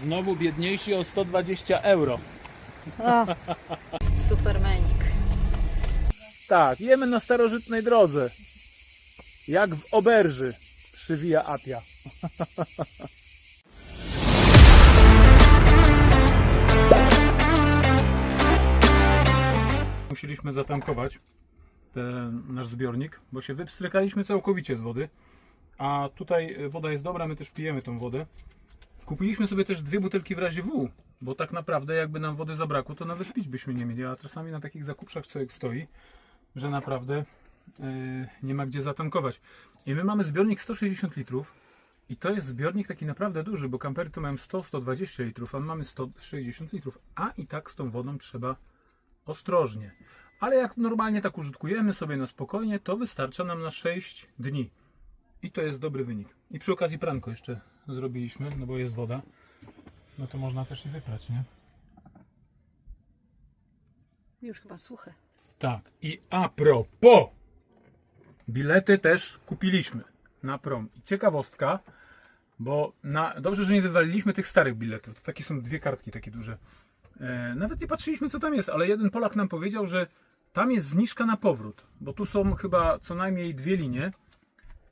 Znowu biedniejsi o 120 euro. O, supermenik. Tak, jemy na starożytnej drodze. Jak w oberży przywija Apia. Musieliśmy zatankować ten nasz zbiornik, bo się wypstrykaliśmy całkowicie z wody. A tutaj woda jest dobra, my też pijemy tą wodę. Kupiliśmy sobie też dwie butelki w razie W, bo tak naprawdę jakby nam wody zabrakło, to nawet pić byśmy nie mieli. A czasami na takich zakupszach człowiek stoi, że naprawdę yy, nie ma gdzie zatankować. I my mamy zbiornik 160 litrów. I to jest zbiornik taki naprawdę duży, bo kampery to mają 100-120 litrów, a my mamy 160 litrów. A i tak z tą wodą trzeba ostrożnie. Ale jak normalnie tak użytkujemy sobie na spokojnie, to wystarcza nam na 6 dni. I to jest dobry wynik. I przy okazji pranko jeszcze zrobiliśmy, no bo jest woda. No to można też i wyprać, nie? Już chyba suche. Tak. I a propos, bilety też kupiliśmy na prom. I ciekawostka, bo na, dobrze, że nie wywaliliśmy tych starych biletów. To takie są dwie kartki takie duże. E, nawet nie patrzyliśmy, co tam jest, ale jeden Polak nam powiedział, że tam jest zniżka na powrót, bo tu są chyba co najmniej dwie linie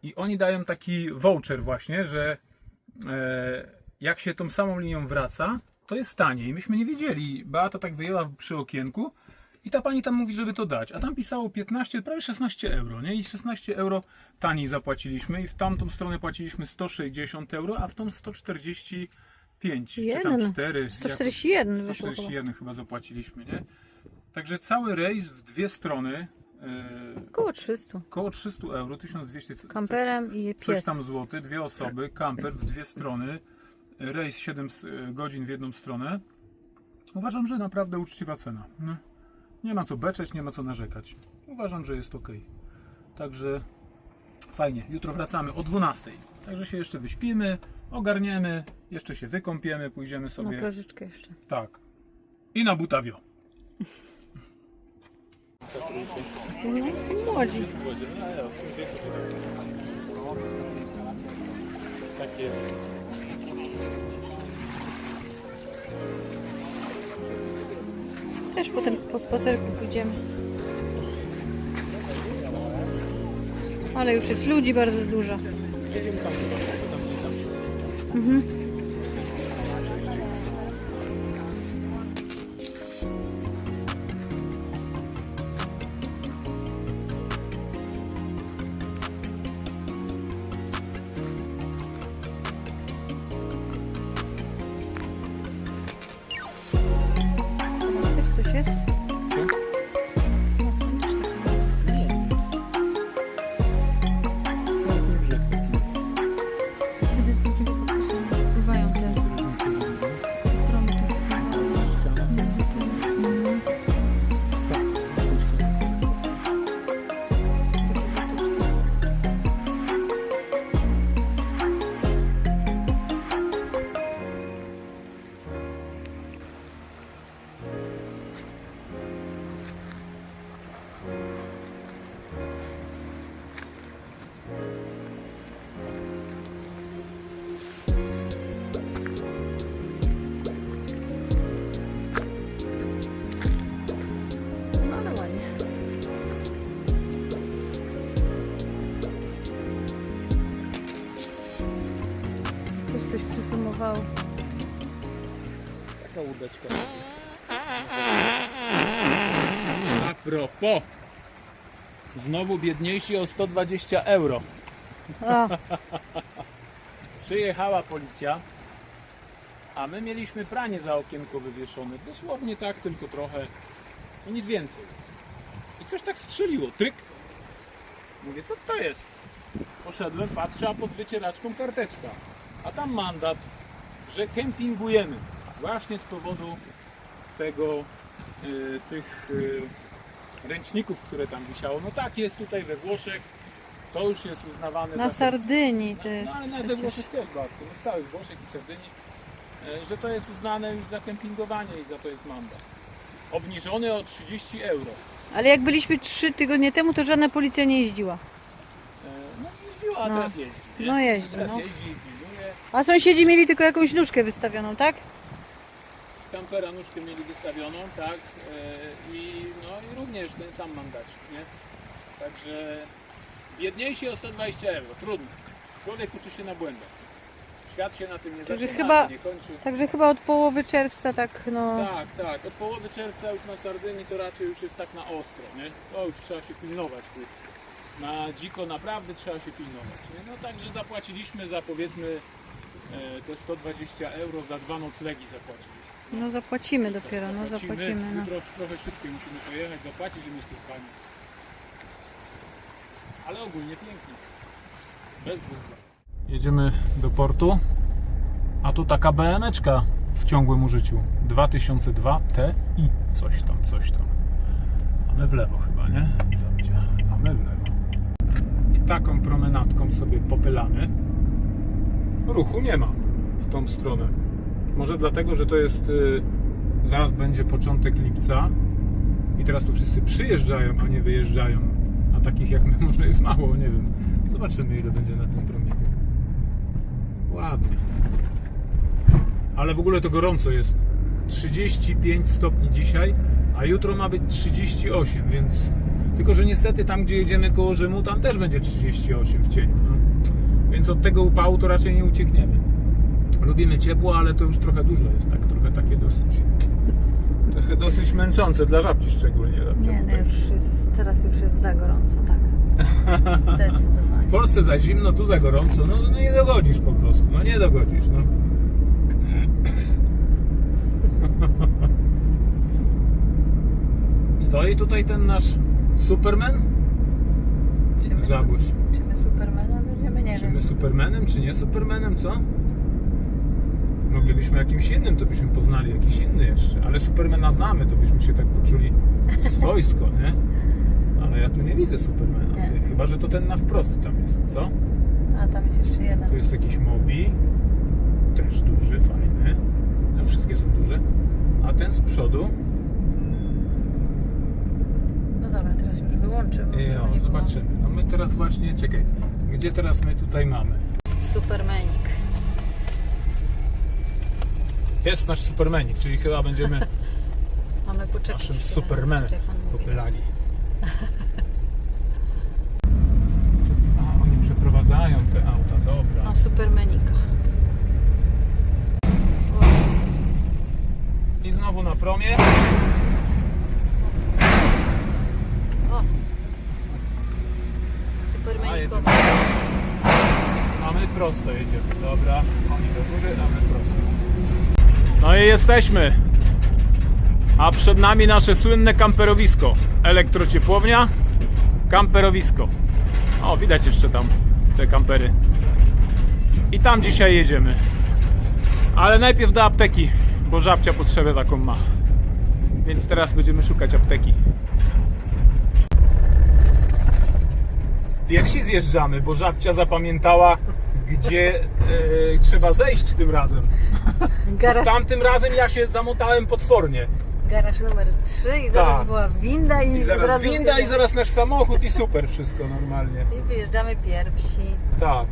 i oni dają taki voucher właśnie, że jak się tą samą linią wraca, to jest taniej. Myśmy nie wiedzieli. Beata tak wyjęła przy okienku i ta pani tam mówi, żeby to dać. A tam pisało 15, prawie 16 euro, nie? I 16 euro taniej zapłaciliśmy i w tamtą stronę płaciliśmy 160 euro, a w tą 145 czy tam Jeden. 4. 141 wyszło chyba. 141 chyba zapłaciliśmy, nie? Także cały rejs w dwie strony e, Około 300. Około 300 euro, 1200 coś- Kamperem i Coś pies. tam złoty, dwie osoby, kamper w dwie strony, rejs 7 s- godzin w jedną stronę. Uważam, że naprawdę uczciwa cena. No. Nie ma co beczeć, nie ma co narzekać. Uważam, że jest ok. Także fajnie. Jutro wracamy o 12. Także się jeszcze wyśpimy, ogarniemy, jeszcze się wykąpiemy, pójdziemy Na sobie. plażyczkę jeszcze. Tak. I na Butawio. No, są młodzi. Tak jest. Też potem po spacerku pójdziemy. Ale już jest ludzi bardzo dużo. Mhm. Propos. Znowu biedniejsi o 120 euro. O, Przyjechała policja, a my mieliśmy pranie za okienko wywieszone. Dosłownie tak, tylko trochę. I nic więcej. I coś tak strzeliło. Tryk. Mówię, co to jest? Poszedłem, patrzę, a pod wycieraczką karteczka. A tam mandat, że kempingujemy. Właśnie z powodu tego, y, tych y, ręczników, które tam wisiało. No tak jest tutaj we Włoszech. To już jest uznawane na za Sardynii to no, ale nawet we przecież. Włoszech też Bartku, no całych Włoszech i Sardynii, e, że to jest uznane już za kempingowanie i za to jest mandat. Obniżony o 30 euro. Ale jak byliśmy trzy tygodnie temu, to żadna policja nie jeździła. E, No jeździła, a No. teraz jeździ. nie? No jeździ, Teraz no. jeździ i pilnuje. A sąsiedzi mieli tylko jakąś nóżkę wystawioną, tak? Kampera nóżkę mieli wystawioną, tak? E, I, no, i również ten sam mam dać, nie? Także biedniejsi o 120 euro, trudno. Człowiek uczy się na błędach. Świat się na tym nie Także zaczyna, chyba- nie kończy. Także chyba od połowy czerwca tak no... Tak, tak. Od połowy czerwca już na Sardynii to raczej już jest tak na ostro, nie? To już trzeba się pilnować. Na dziko naprawdę trzeba się pilnować. Nie? No także zapłaciliśmy za powiedzmy e, te 120 euro za dwa noclegi zapłaciliśmy. No zapłacimy dopiero, no zapłacimy. No. Jutro trochę szybciej musimy pojechać, zapłacić, żeby mieć spotkanie. Ale ogólnie pięknie. Bez błędu. Jedziemy do portu, a tu taka BMeczka w ciągłym użyciu. 2002 Ti coś tam, coś tam. Mamy w lewo chyba, nie? Zobaczcie, mamy w lewo. I taką promenadką sobie popylamy. Ruchu nie ma w tą stronę. Może dlatego, że to jest. y, zaraz będzie początek lipca i teraz tu wszyscy przyjeżdżają, a nie wyjeżdżają. A takich jak my może jest mało, nie wiem. Zobaczymy, ile będzie na tym promieniu. Ładnie. Ale w ogóle to gorąco jest. 35 stopni dzisiaj, a jutro ma być 38, więc. Tylko, że niestety tam, gdzie jedziemy koło Rzymu, tam też będzie 38 w cieniu. No. Więc od tego upału to raczej nie uciekniemy. Lubimy ciepło, ale to już trochę dużo jest, tak trochę takie dosyć. Trochę dosyć męczące dla żabci szczególnie. Nie, no już jest, teraz już jest za gorąco, tak. Zdecydowanie. W Polsce za zimno, tu za gorąco, no, no nie dogodzisz po prostu, no nie dogodzisz, no. Stoi tutaj ten nasz Superman? Czy my, Żabuś. czy my Supermana będziemy? Nie Czy wiem. my Supermanem, czy nie Supermanem, co? Moglibyśmy jakimś innym, to byśmy poznali jakiś inny jeszcze, ale Supermana znamy, to byśmy się tak poczuli swojsko, nie? Ale ja tu nie widzę Supermana, Nie. chyba, że to ten na wprost tam jest, co? A tam jest jeszcze jeden. Tu jest jakiś Mobi, też duży, fajny. No, wszystkie są duże. A ten z przodu, No dobra, teraz już wyłączę. bo nie było- zobaczymy. No my teraz właśnie, czekaj, gdzie teraz my tutaj mamy? Jest Jest nasz Supermanik, czyli chyba będziemy Mamy poczekać. naszym chwilę, Supermanem jak pan mówi. popylali. A, oni przeprowadzają te auta, dobra. O, Supermanika. I znowu na promie. O! A, Supermaniko. jedziemy. A my prosto jedziemy, dobra. Oni do góry, a my prosto. No i jesteśmy. A przed nami nasze słynne kamperowisko. Elektrociepłownia, kamperowisko. O, widać jeszcze tam te kampery. I tam dzisiaj jedziemy. Ale najpierw do apteki, bo żabcia potrzebę taką ma. Więc teraz będziemy szukać apteki. Piersi zjeżdżamy, bo żabcia zapamiętała, gdzie e, trzeba zejść tym razem. Garaż, Tamtym razem ja się zamotałem potwornie. garaż numer 3 i zaraz Tak. była winda i, I zaraz winda i zaraz nasz samochód i super wszystko normalnie. I wyjeżdżamy pierwsi. Tak.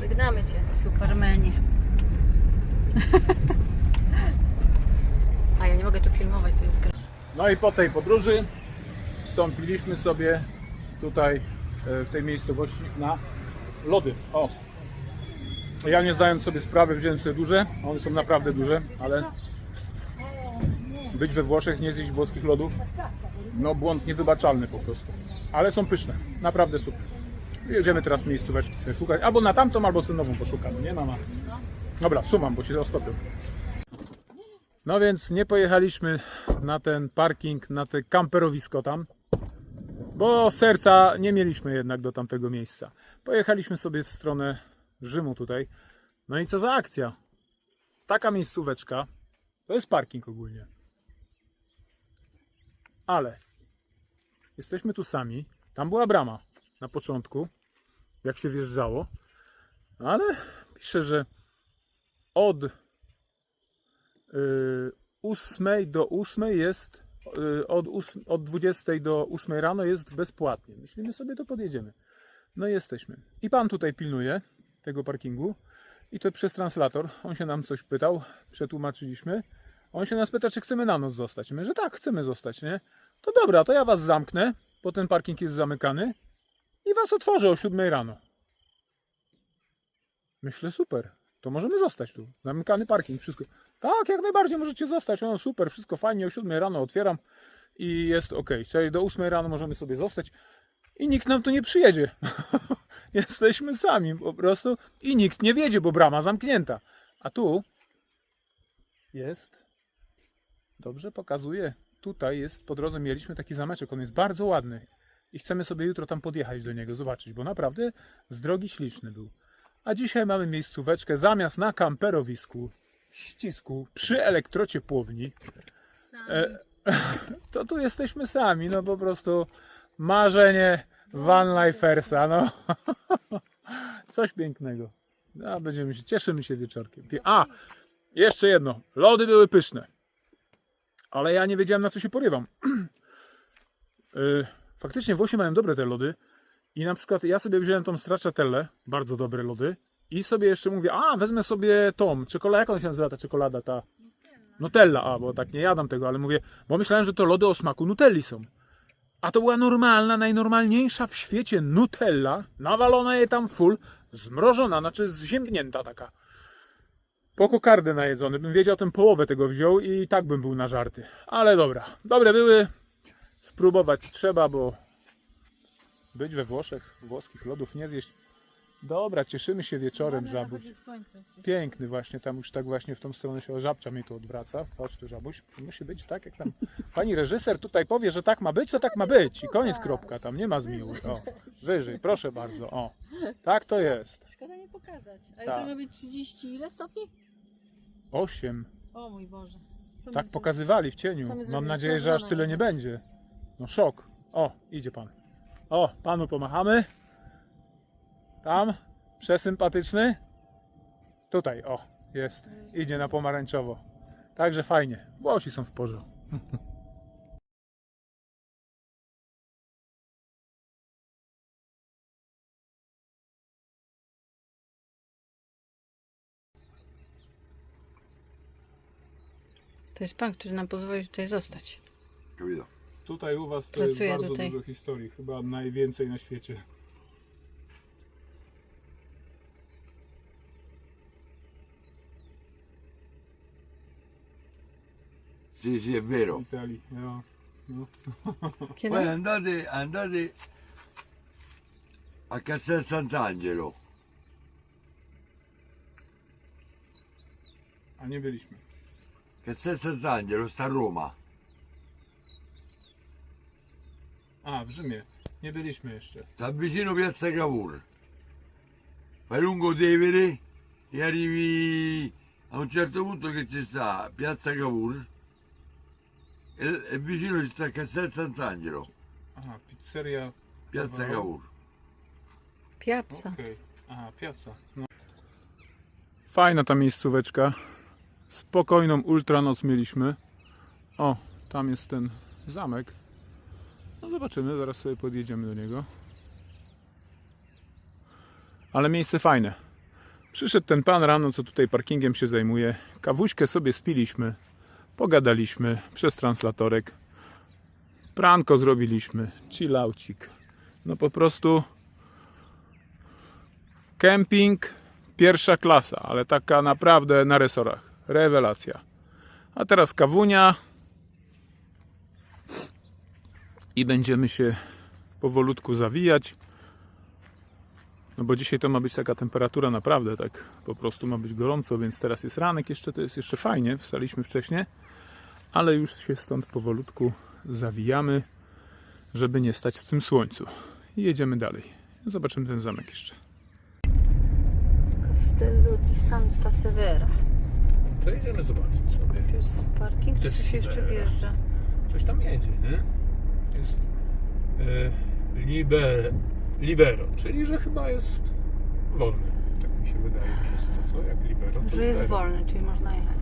Żegnamy Cię, Supermanie. A ja nie mogę tu filmować, to jest gra. No i po tej podróży wstąpiliśmy sobie tutaj w tej miejscowości na lody. O! Ja nie zdając sobie sprawy wziąłem sobie duże, one są naprawdę duże, ale być we Włoszech, nie zjeść włoskich lodów, no błąd niewybaczalny po prostu. Ale są pyszne, naprawdę super. Jedziemy teraz miejscóweczki sobie szukać, albo na tamtą, albo sobie nową poszukamy, nie mama? Dobra, wsumam, bo się ostopił. No więc nie pojechaliśmy na ten parking, na te kamperowisko tam, bo serca nie mieliśmy jednak do tamtego miejsca. Pojechaliśmy sobie w stronę Rzymu tutaj. No i co za akcja? Taka miejscóweczka, to jest parking ogólnie. Ale jesteśmy tu sami. Tam była brama na początku, jak się wjeżdżało. Ale pisze, że od y, 8 do 8 jest y, od, 8, od 20 do 8 rano jest bezpłatnie. Myślimy sobie, to podjedziemy. No i jesteśmy. I pan tutaj pilnuje tego parkingu. I to przez translator. On się nam coś pytał, przetłumaczyliśmy. On się nas pyta, czy chcemy na noc zostać. My, że tak, chcemy zostać, nie? To dobra, to ja was zamknę, bo ten parking jest zamykany i was otworzę o 7 rano. Myślę, super, to możemy zostać tu. Zamykany parking, wszystko. Tak, jak najbardziej możecie zostać. O, super, wszystko fajnie, o 7 rano otwieram i jest ok. Czyli do 8 rano możemy sobie zostać i nikt nam tu nie przyjedzie. Jesteśmy sami po prostu i nikt nie wiedzie, bo brama zamknięta. A tu jest, dobrze pokazuje, tutaj jest, po drodze mieliśmy taki zameczek, on jest bardzo ładny i chcemy sobie jutro tam podjechać do niego, zobaczyć, bo naprawdę z drogi śliczny był. A dzisiaj mamy miejscóweczkę zamiast na kamperowisku, ścisku, przy elektrociepłowni, e, to tu jesteśmy sami, no po prostu marzenie van lifersa, no. Coś pięknego. A, będziemy się, cieszymy się wieczorkiem. A, jeszcze jedno. Lody były pyszne. Ale ja nie wiedziałem na co się porywam. Y, Faktycznie Włosi mają dobre te lody. I na przykład ja sobie wziąłem tą stracciatellę, bardzo dobre lody. I sobie jeszcze mówię, a wezmę sobie tą, czekoladę, jak on się nazywa ta czekolada, ta Nutella, a bo tak nie jadam tego, ale mówię, bo myślałem, że to lody o smaku Nutelli są. A to była normalna, najnormalniejsza w świecie Nutella, nawalona je tam full, zmrożona, znaczy zziębnięta taka. Po kokardę najedzony, bym wiedział, ten połowę tego wziął i tak bym był na żarty. Ale dobra, dobre były, spróbować trzeba, bo być we Włoszech, włoskich lodów nie zjeść. Dobra, cieszymy się wieczorem, żabuś. Piękny właśnie, tam już tak właśnie w tą stronę się żabcia mnie tu odwraca. Chodź tu żabuś. Musi być tak, jak tam pani reżyser tutaj powie, że tak ma być, to tak ma być. I koniec kropka, tam nie ma zmiłuj. O, wyżej, proszę bardzo. O, tak to jest. Szkoda nie pokazać. A Tak. jutro ma być 30 ile stopni? Osiem. O mój Boże. Co Tak pokazywali w cieniu. Co my Mam zrobimy? nadzieję, że aż tyle nie będzie. No szok. O, idzie pan. O, panu pomachamy. Tam, przesympatyczny. Tutaj, o, jest. Idzie na pomarańczowo. Także fajnie. Włosi są w porządku. To jest pan, który nam pozwolił tutaj zostać. Tutaj u was to Pracuję jest bardzo tutaj. dużo historii. Chyba najwięcej na świecie. Sì, sì, è vero. No. No. Poi andate, andate a Castel Sant'Angelo. A nie byliśmy. Castel Sant'Angelo sta a Roma. A, w Rzymie. Nie byliśmy jeszcze. Sta vicino Piazza Cavour. Fai lungo Tevere e arrivi a un certo punto che ci sta Piazza Cavour e, e vicino ci sta Castel Sant'Angelo. Aha, pizzeria. Piazza Cavour. Cavour. Piazza. Okej. Aha, piazza. No. Fajna ta miejscóweczka. Spokojną ultranoc mieliśmy. O, tam jest ten zamek. No zobaczymy, zaraz sobie podjedziemy do niego. Ale miejsce fajne. Przyszedł ten pan rano, co tutaj parkingiem się zajmuje. Kawuśkę sobie spiliśmy. Pogadaliśmy przez translatorek. Pranko zrobiliśmy. Chillaucik. No po prostu Kemping pierwsza klasa, ale taka naprawdę na resorach. Rewelacja. A teraz kawunia. I będziemy się powolutku zawijać. No bo dzisiaj to ma być taka temperatura naprawdę tak po prostu ma być gorąco, więc teraz jest ranek jeszcze, to jest jeszcze fajnie, wstaliśmy wcześniej, ale już się stąd powolutku zawijamy, żeby nie stać w tym słońcu. I jedziemy dalej. Zobaczymy ten zamek jeszcze. Castello di Santa Severa. To idziemy zobaczyć sobie. Tu jest parking, czy coś jeszcze wjeżdża? Coś tam jedzie, nie? Jest e, liber, libero, czyli że chyba jest wolny. Tak mi się wydaje miejsce, co? Jak libero. to Że jest libero. wolny, czyli można jechać.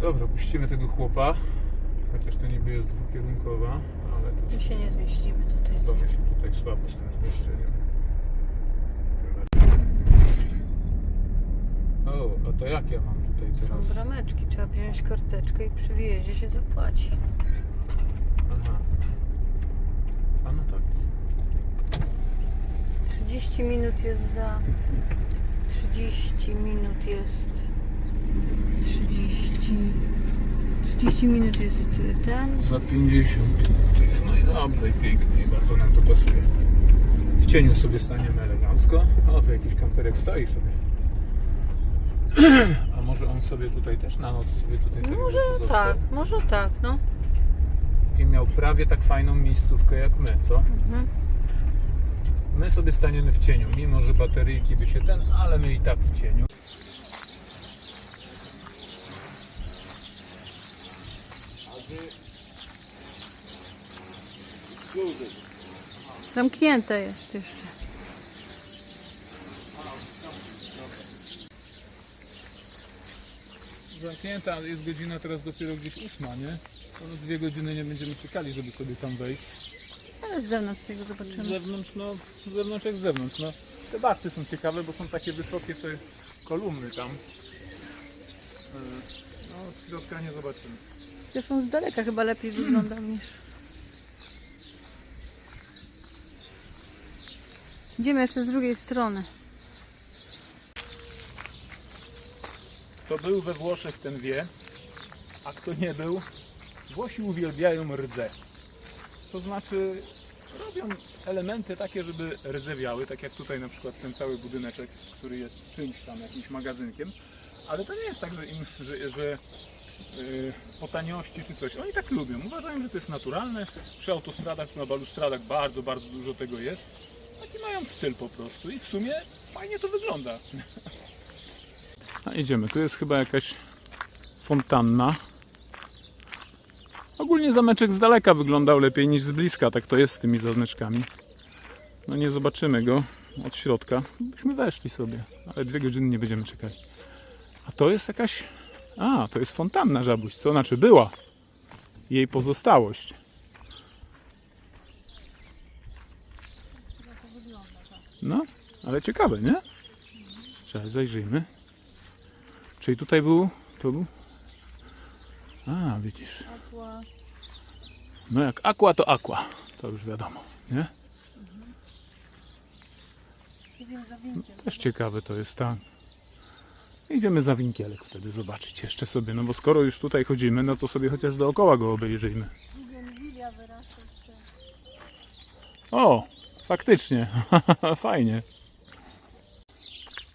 Dobra, puścimy tego chłopa. Chociaż to niby jest dwukierunkowa, ale My się nie zmieścimy tutaj. Bo my się tutaj słabo z tym zmieszczyli. O, a to jak ja mam tutaj teraz? Są brameczki, trzeba wziąć karteczkę i przy wyjeździe się zapłaci. Aha. A no tak. 30 minut jest za... 30 minut jest... 30... 30 minut jest ten. Za 50. No i dobrze, i pięknie, i bardzo nam to pasuje. W cieniu sobie staniemy elegancko. O, tu jakiś kamperek stoi sobie. A może on sobie tutaj też na noc sobie tutaj tak Może został? tak, może tak, no. I miał prawie tak fajną miejscówkę jak my, co? Mhm. My sobie staniemy w cieniu, mimo że bateryjki by się ten, ale my i tak w cieniu. Zamknięte jest jeszcze. Zamknięta, ale jest godzina teraz dopiero gdzieś ósma, nie? To no dwie godziny nie będziemy czekali, żeby sobie tam wejść. Ale z zewnątrz tego Z zobaczymy. zewnątrz, no, z zewnątrz jak z zewnątrz, no. Te baszty są ciekawe, bo są takie wysokie te kolumny tam. Yy, No, z środka nie zobaczymy. Zresztą z daleka chyba lepiej wygląda niż... Idziemy jeszcze z drugiej strony. Kto był we Włoszech, ten wie, a kto nie był, Włosi uwielbiają rdze. To znaczy robią elementy takie, żeby rdzewiały, tak jak tutaj na przykład ten cały budyneczek, który jest czymś tam, jakimś magazynkiem. Ale to nie jest tak, że, im, że, że yy, po taniości czy coś. Oni tak lubią. Uważają, że to jest naturalne. Przy autostradach, na balustradach bardzo, bardzo dużo tego jest. Taki mają styl po prostu i w sumie fajnie to wygląda. A idziemy, tu jest chyba jakaś fontanna. Ogólnie zameczek z daleka wyglądał lepiej niż z bliska, tak to jest z tymi zameczkami. No nie zobaczymy go od środka. Byśmy weszli sobie, ale dwie godziny nie będziemy czekali. A to jest jakaś... A, to jest fontanna żabuś, co znaczy była. Jej pozostałość. No, ale ciekawe, nie? Trzeba zajrzyjmy. Czyli tutaj był, to był? A, widzisz. No jak aqua to aqua. To już wiadomo, nie? Też ciekawe to jest, tak. Idziemy za winkielek wtedy zobaczyć jeszcze sobie, no bo skoro już tutaj chodzimy, no to sobie chociaż dookoła go obejrzyjmy. O, faktycznie, fajnie.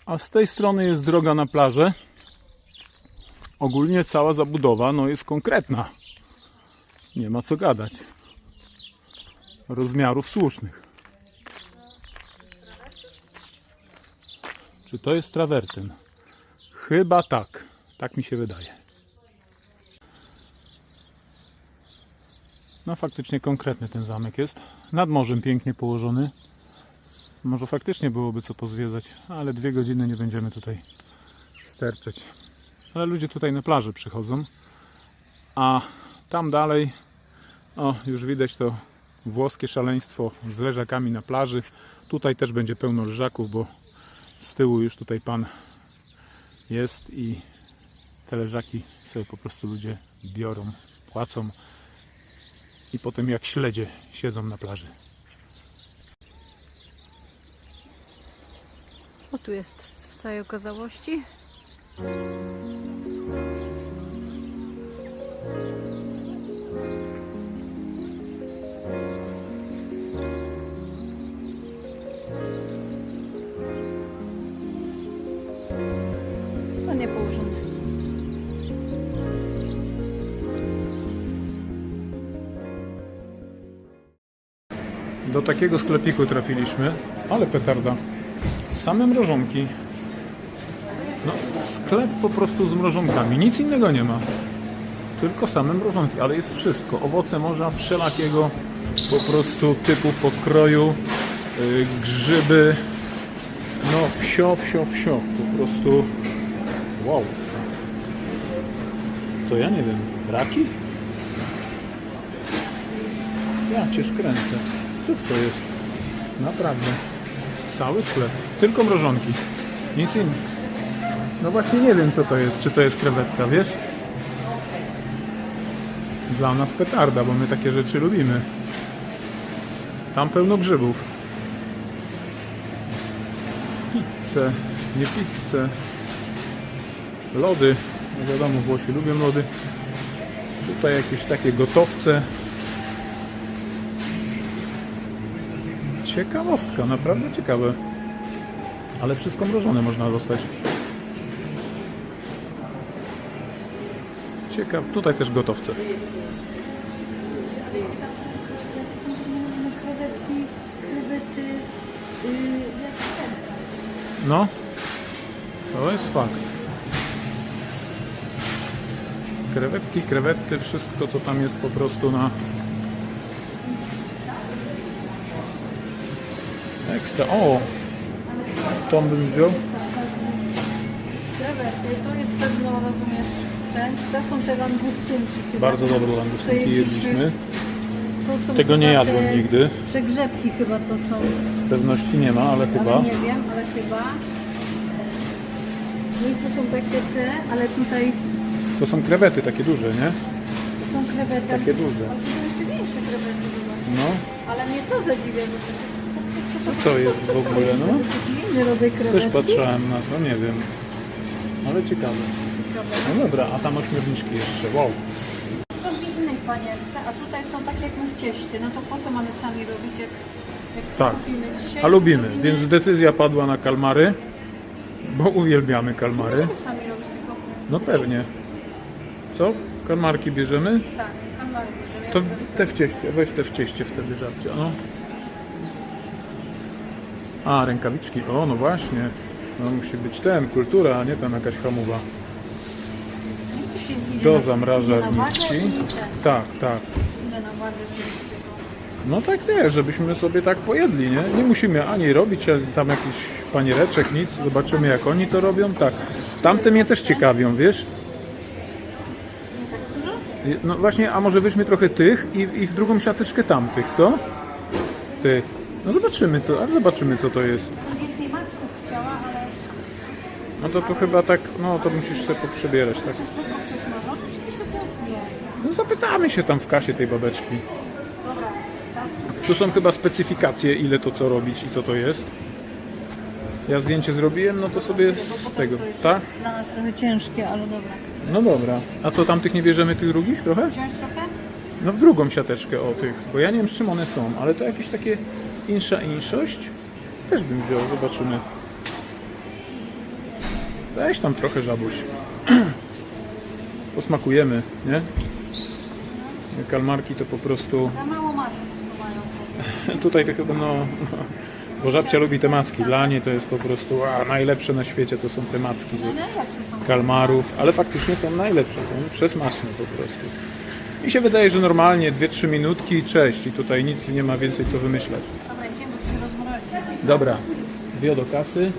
A z tej strony jest droga na plażę. Ogólnie cała zabudowa no jest konkretna. Nie ma co gadać. Rozmiarów słusznych. Czy to jest trawertyn? Chyba tak. Tak mi się wydaje. No faktycznie konkretny ten zamek jest. Nad morzem pięknie położony. Może faktycznie byłoby co pozwiedzać, ale dwie godziny nie będziemy tutaj sterczeć. Ale ludzie tutaj na plaży przychodzą. A tam dalej, o już widać to włoskie szaleństwo z leżakami na plaży. Tutaj też będzie pełno leżaków, bo z tyłu już tutaj pan jest i te leżaki sobie po prostu ludzie biorą, płacą i potem jak śledzie siedzą na plaży. O, tu jest w całej okazałości. Do takiego sklepiku trafiliśmy, ale petarda. Same mrożonki. No, sklep po prostu z mrożonkami. Nic innego nie ma. Tylko same mrożonki, ale jest wszystko. Owoce morza wszelakiego po prostu typu pokroju, yy, grzyby. No, wsio, wsio, wsio. Po prostu wow. To ja nie wiem, raki? Ja cię kręcę. Wszystko jest. Naprawdę. Cały sklep. Tylko mrożonki. Nic innego. No właśnie nie wiem co to jest. Czy to jest krewetka, wiesz? Dla nas petarda, bo my takie rzeczy lubimy. Tam pełno grzybów. Pizzę, nie pizzę. Lody. No wiadomo, Włosi lubią lody. Tutaj jakieś takie gotowce. Ciekawostka, naprawdę ciekawe. Ale wszystko mrożone można dostać. Ciekaw. Tutaj też gotowce. No, to jest fakt. Krewetki, krewety, wszystko co tam jest po prostu na... Ekstra. O! Tą bym wziął. Krewety, to jest pewno, rozumiesz, ten, to są te langustynki chyba. Bardzo dobre langustynki jedliśmy. To są Tego nie chyba jadłem te nigdy. Przegrzebki chyba to są, Pewności nie ma, ale chyba. ale nie wiem, ale chyba. No i to są takie te, ale tutaj To są krewety takie duże, nie? to są krewety. Takie duże. Ale to są jeszcze większe krewety chyba. No. Ale mnie to zadziwia, bo to, co, jest w ogóle, no? Inny rodzaj Też krewetki. patrzałem na to, nie wiem. Ale ciekawe. No dobra, a tam ośmiorniczki jeszcze. Wow. Są w innej panience, a tutaj są tak jak my w cieście. No to po co mamy sami robić, jak, jak Tak. lubimy dzisiaj? A lubimy, zrobimy- więc decyzja padła na kalmary, bo uwielbiamy kalmary. Możemy sami robić tylko... No pewnie. Co? Kalmarki bierzemy? Tak, kalmary bierzemy. To te w cieście, weź te w cieście wtedy żarcie. No. A, rękawiczki. O, no właśnie. No musi być ten, kultura, a nie tam jakaś idzie Do zamrażarniczki. Tak, tak. No tak nie, żebyśmy sobie tak pojedli, nie? Nie musimy ani robić ani tam jakiś paniereczek, nic. Zobaczymy jak oni to robią. Tak. Tamte mnie też ciekawią, wiesz? Tak? No właśnie, a może weźmy trochę tych i, i w drugą siateczkę tamtych, co? Ty. No zobaczymy co, ale zobaczymy co to jest. Więcej macków chciała, ale No to to chyba tak, no to musisz sobie poprzebierać, tak? czy zwykle przesmażone, czy mi się. No zapytamy się tam w kasie tej babeczki. Dobra, starczy. Tu są chyba specyfikacje, ile to co robić i co to jest. Ja zdjęcie zrobiłem, no to sobie z tego, tak? dla nas trochę ciężkie, ale dobra. No dobra. A co, tamtych nie bierzemy tych drugich trochę? Wziąć trochę? No w drugą siateczkę o tych, bo ja nie wiem z czym one są, ale to jakieś takie insza inszość. Też bym wziął, zobaczymy. Weź tam trochę żabuś. Posmakujemy, nie? Kalmarki to po prostu... Za mało mają. Tutaj to chyba no... Bo żabcia lubi te macki. Dla niej to jest po prostu a, najlepsze na świecie to są te macki z No kalmarów, ale faktycznie są najlepsze, są przesmaczne po prostu. Mi się wydaje, że normalnie 2-3 minutki i cześć i tutaj nic nie ma więcej co wymyślać. Dobra, idziemy się rozmrozić. Dobra, dwie do kasy.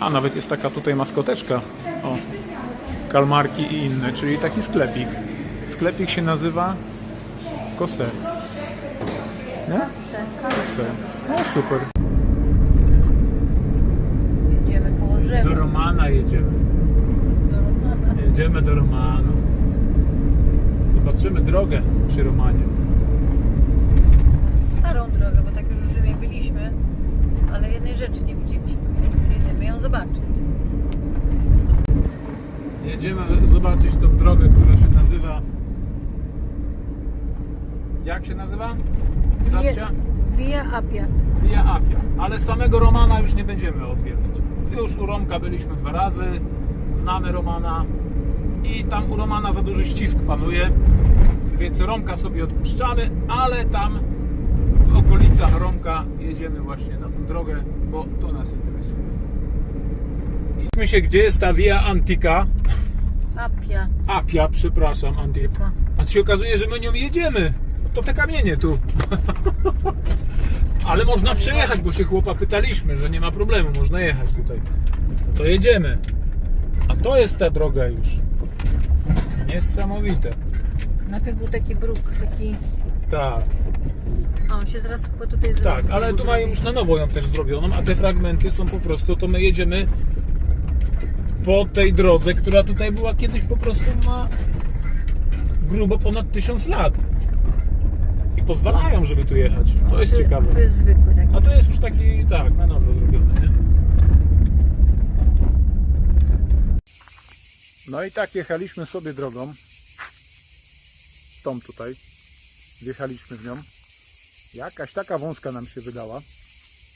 A nawet jest taka tutaj maskoteczka. O, kalmarki i inne, czyli taki sklepik. Sklepik się nazywa Kose. Nie? Kose. No super. Jedziemy koło Do drzewa. Romana jedziemy. Jedziemy do Romanu. Zobaczymy drogę przy Romanie. Starą drogę, bo tak już w Rzymie byliśmy, ale jednej rzeczy nie widzieliśmy, więc jedziemy ją zobaczyć. Jedziemy zobaczyć tą drogę, która się nazywa. Jak się nazywa? Zabcia? Via Appia. Via Appia. Ale samego Romana już nie będziemy odwiedzać. Już u Romka byliśmy dwa razy. Znamy Romana. I tam u Romana za duży ścisk panuje. Więc Romka sobie odpuszczamy, ale tam w okolicach Romka jedziemy właśnie na tą drogę, bo to nas interesuje. Idźmy się, gdzie jest ta Via Antica. Appia. Apia, przepraszam, Antica. A się okazuje, że my nią jedziemy. To te kamienie tu. Ale można przejechać, bo się chłopa pytaliśmy, że nie ma problemu, można jechać tutaj. To jedziemy. A to jest ta droga już. Niesamowite. Najpierw był taki bruk, taki Tak, A on się zaraz chyba tutaj zrobi. tak, ale tu mają już na nowo ją też zrobioną, a te fragmenty są po prostu, to my jedziemy po tej drodze, która tutaj była kiedyś po prostu ma grubo ponad tysiąc lat. I pozwalają, żeby tu jechać. To jest ciekawe. To jest zwykły taki. A to jest już taki, tak, na nowo zrobiony, nie? No i tak jechaliśmy sobie drogą. Tą tutaj. Wjechaliśmy w nią. Jakaś taka wąska nam się wydała.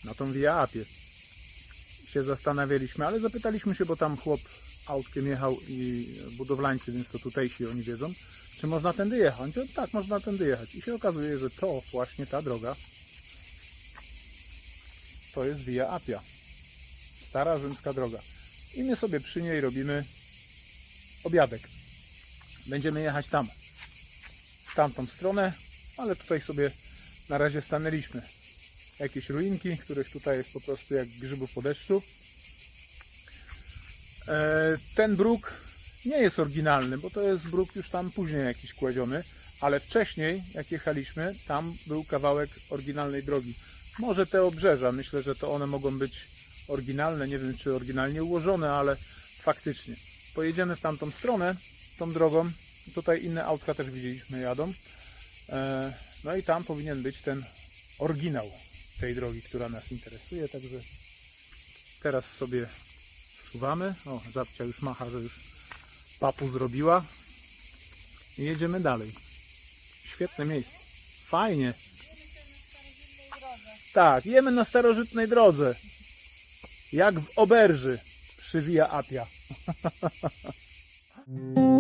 Na tą Via Apie. Się zastanawialiśmy, ale zapytaliśmy się, bo tam chłop autkiem jechał i budowlańcy, więc to tutejsi oni wiedzą, czy można tędy jechać. On tak, można tędy jechać. I się okazuje, że to właśnie ta droga to jest Via Appia. Stara rzymska droga. I my sobie przy niej robimy obiadek. Będziemy jechać tam. W tamtą stronę, ale tutaj sobie na razie stanęliśmy. Jakieś ruinki, których tutaj jest po prostu jak grzybów po deszczu. E, Ten bruk nie jest oryginalny, bo to jest bruk już tam później jakiś kładziony, ale wcześniej, jak jechaliśmy, tam był kawałek oryginalnej drogi. Może te obrzeża, myślę, że to one mogą być oryginalne, nie wiem czy oryginalnie ułożone, ale faktycznie. Pojedziemy w tamtą stronę, tą drogą. Tutaj inne autka też widzieliśmy jadą. E, No i tam powinien być ten oryginał tej drogi, która nas interesuje, także teraz sobie wsuwamy. O, żabcia już macha, że już papu zrobiła. I jedziemy dalej. Świetne miejsce. Fajnie. Tak, jemy na starożytnej drodze. Jak w Oberży przy Via Appia.